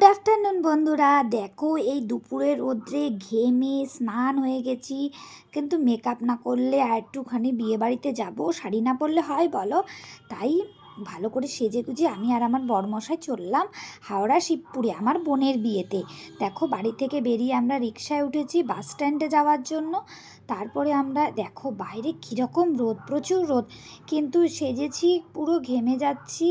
Good afternoon বন্ধুরা। দেখো, এই দুপুরের রোদ্রে ঘেমে স্নান হয়ে গেছি, কিন্তু মেকআপ না করলে আর একটুখানি বিয়েবাড়িতে যাব, শাড়ি না পরলে হয় বলো? তাই ভালো করে সেজে গুজে আমি আর আমার বরমশাই চললাম হাওড়া শিবপুরে, আমার বোনের বিয়েতে। দেখো, বাড়ি থেকে বেরিয়ে আমরা রিক্সায় উঠেছি বাস স্ট্যান্ডে যাওয়ার জন্য। তারপরে আমরা, দেখো, বাইরে কীরকম রোদ, প্রচুর রোদ। কিন্তু সেজেছি, পুরো ঘেমে যাচ্ছি।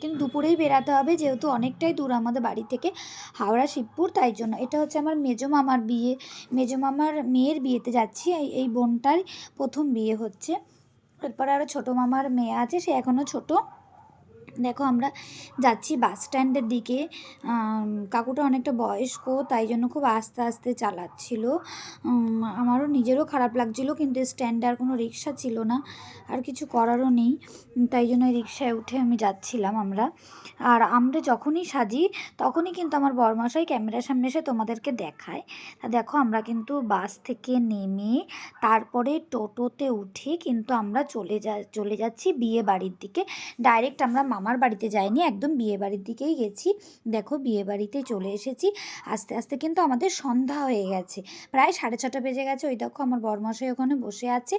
কিন্তু দুপুরেই বেরাতে হবে, যেহেতু অনেকটাই দূর আমাদের বাড়ি থেকে হাওড়া শিবপুর, তাই জন্য। এটা হচ্ছে আমার মেজো মামার বিয়ে, মেজো মামার মেয়ের বিয়েতে যাচ্ছি এই বোনটার প্রথম বিয়ে হচ্ছে। এরপরে আরও ছোটো মামার মেয়ে আছে সে এখনও ছোটো। দেখো আমরা যাচ্ছি বাস স্ট্যান্ডের দিকে কাকুটা অনেকটা বয়স্ক, তাই জন্য খুব আস্তে আস্তে চালাচ্ছিল। আমারও নিজেরও খারাপ লাগছিল, কিন্তু স্ট্যান্ডে আর কোনো রিক্সা ছিল না, আর কিছু করারও নেই। তাই জন্য রিক্সায় উঠে আমি যাচ্ছিলাম আমরা। আর আমরা যখনই সাজি, তখনই কিন্তু আমার বরমশাই ক্যামেরার সামনে এসে তোমাদেরকে দেখায়। তা দেখো আমরা কিন্তু বাস থেকে নেমে তারপরে টোটোতে উঠে কিন্তু আমরা চলে যা, চলে যাচ্ছি বিয়ে বাড়ির দিকে। ডাইরেক্ট আমরা মামার বাড়িতে যাইনি, একদম বিয়ে বাড়ির দিকেই গেছি। দেখো বিয়ে বাড়িতে চলে এসেছি। আস্তে আস্তে কিন্তু আমাদের সন্ধ্যা হয়ে গেছে। প্রায় সাড়ে ছটা বেজে গেছে। ওই দেখো আমার বরমশাই ওখানে বসে আছে।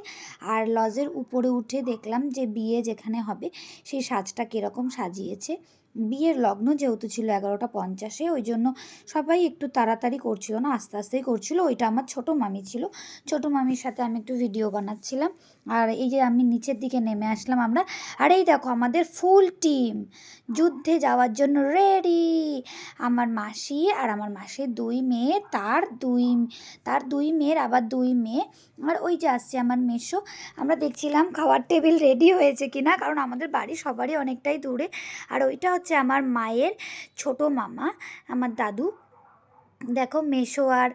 আর লজের উপরে উঠে দেখলাম যে বিয়ে যেখানে হবে, সেই সাজটা কীরকম সাজিয়েছে। বিয়ের লগ্ন যেহেতু ছিল এগারোটা পঞ্চাশে, ওই জন্য সবাই একটু তাড়াতাড়ি করছিল না, আস্তে আস্তেই করছিল। ওইটা আমার ছোট মামি ছিল। ছোট মামির সাথে আমি একটু ভিডিও বানাচ্ছিলাম। আর এই যে আমি নিচের দিকে নেমে আসলাম আমরা। আর এই দেখো আমাদের ফুল টিম যুদ্ধে যাওয়ার জন্য রেডি আমার মাসি আর আমার মাসির দুই মেয়ে, তার দুই তার দুই মেয়ের, আবার দুই মেয়ে। আর ওই যে আসছে আমার মেশো আমরা দেখছিলাম খাওয়ার টেবিল রেডি হয়েছে কি না কারণ আমাদের বাড়ি সবারই অনেকটাই দূরে। আর ওইটা হচ্ছে আমার মায়ের ছোট মামা আমার দাদু। দেখো মেশো আর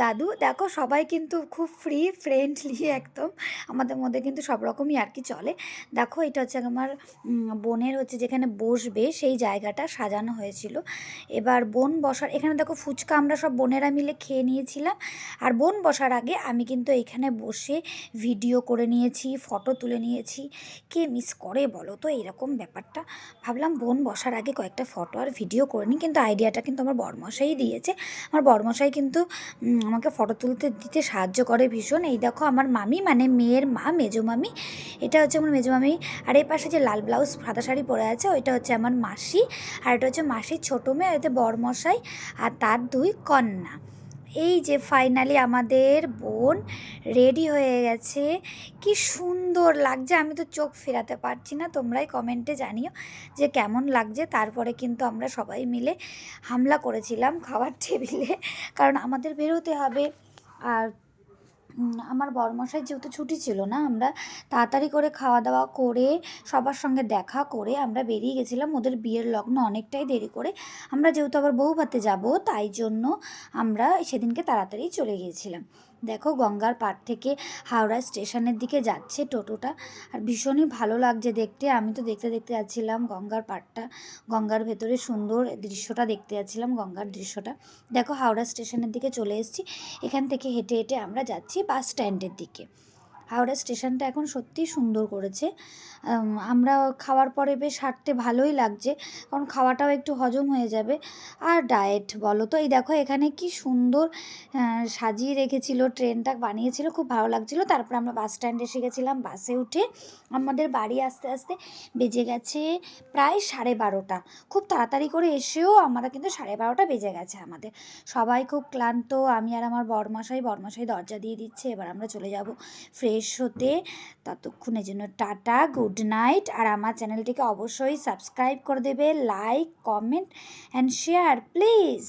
দাদু, দেখো সবাই কিন্তু খুব ফ্রি ফ্রেন্ডলি একদম। আমাদের মধ্যে কিন্তু সব রকমই আর কি চলে। দেখো এটা হচ্ছে আমার বোনের হচ্ছে যেখানে বসবে সেই জায়গাটা সাজানো হয়েছিল। এবার বোন বসার, এখানে দেখো ফুচকা আমরা সব বোনেরা মিলে খেয়ে নিয়েছিলাম। আর বোন বসার আগে আমি কিন্তু এখানে বসে ভিডিও করে নিয়েছি ফটো তুলে নিয়েছি। কে মিস করে বলো তো? এরকম ব্যাপারটা। ভাবলাম বোন বসার আগে কয়েকটা ফটো আর ভিডিও করে নিই, কিন্তু আইডিয়াটা কিন্তু আমার বরমশাই দিয়েছে। আমার বড়মশাই কিন্তু আমাকে ফটো তুলতে দিতে সাহায্য করে ভীষণ। এই দেখো আমার মামি মানে মেয়ের মা, মেজো মামি। এটা হচ্ছে আমার মেজো মামি। আর এই পাশে যে লাল ব্লাউজ, সাদা শাড়ি পরে আছে, ওইটা হচ্ছে আমার মাসি। আর এটা হচ্ছে মাসির ছোটো মেয়ে এতে বরমশাই আর তার দুই কন্যা। এই যে ফাইনালি আমাদের বোন রেডি হয়ে গেছে। কি সুন্দর লাগছে। আমি তো চোখ ফেরাতে পারছি না। তোমরাই কমেন্টে জানিও যে কেমন লাগছে। তারপরে কিন্তু আমরা সবাই মিলে হামলা করেছিলাম খাওয়ার টেবিলে। কারণ আমাদের বেরোতে হবে। আর আমার বরমশাই যেহেতু ছুটি ছিল না, আমরা তাড়াতাড়ি করে খাওয়া দাওয়া করে সবার সঙ্গে দেখা করে আমরা বেরিয়ে গেছিলাম। ওদের বিয়ের লগ্ন অনেকটাই দেরি করে আমরা যেহেতু আবার বউ ভাতে যাব, তাই জন্য আমরা সেদিনকে তাড়াতাড়ি চলে গিয়েছিলাম। দেখো গঙ্গার পাড় থেকে হাওড়া স্টেশনের দিকে যাচ্ছে টোটোটা। আর ভীষণই ভালো লাগছে দেখতে। আমি তো দেখতে দেখতে যাচ্ছিলাম গঙ্গার পারটা গঙ্গার ভেতরে সুন্দর দৃশ্যটা দেখতে যাচ্ছিলাম গঙ্গার দৃশ্যটা। দেখো হাওড়া স্টেশনের দিকে চলে এসেছি। এখান থেকে হেঁটে হেঁটে আমরা যাচ্ছি বাস স্ট্যান্ডের দিকে। হাওড়া স্টেশনটা এখন সত্যিই সুন্দর করেছে। আমরা খাওয়ার পরে বেশ হাঁটতে ভালোই লাগছে, কারণ খাওয়াটাও একটু হজম হয়ে যাবে। আর ডায়েট বলো তো, এই দেখো এখানে কি সুন্দর সাজিয়ে রেখেছিল ট্রেনটা বানিয়েছিল, খুব ভালো লাগছিল। তারপর আমরা বাস স্ট্যান্ডে এসে গেছিলাম বাসে উঠে আমাদের বাড়ি আসতে আসতে বেজে গেছে প্রায় সাড়ে বারোটা। খুব তাড়াতাড়ি করে এসেও আমরা কিন্তু সাড়ে বারোটা বেজে গেছে আমাদের। সবাই খুব ক্লান্ত, আমি আর আমার বরমশাই বরমশাই দরজা দিয়ে দিচ্ছে, এবার আমরা চলে যাব ফ্রেশ হতে ততক্ষণের জন্য টাটা, গুড নাইট। আর আমার চ্যানেলটিকে অবশ্যই সাবস্ক্রাইব করে দেবে, like, comment and share please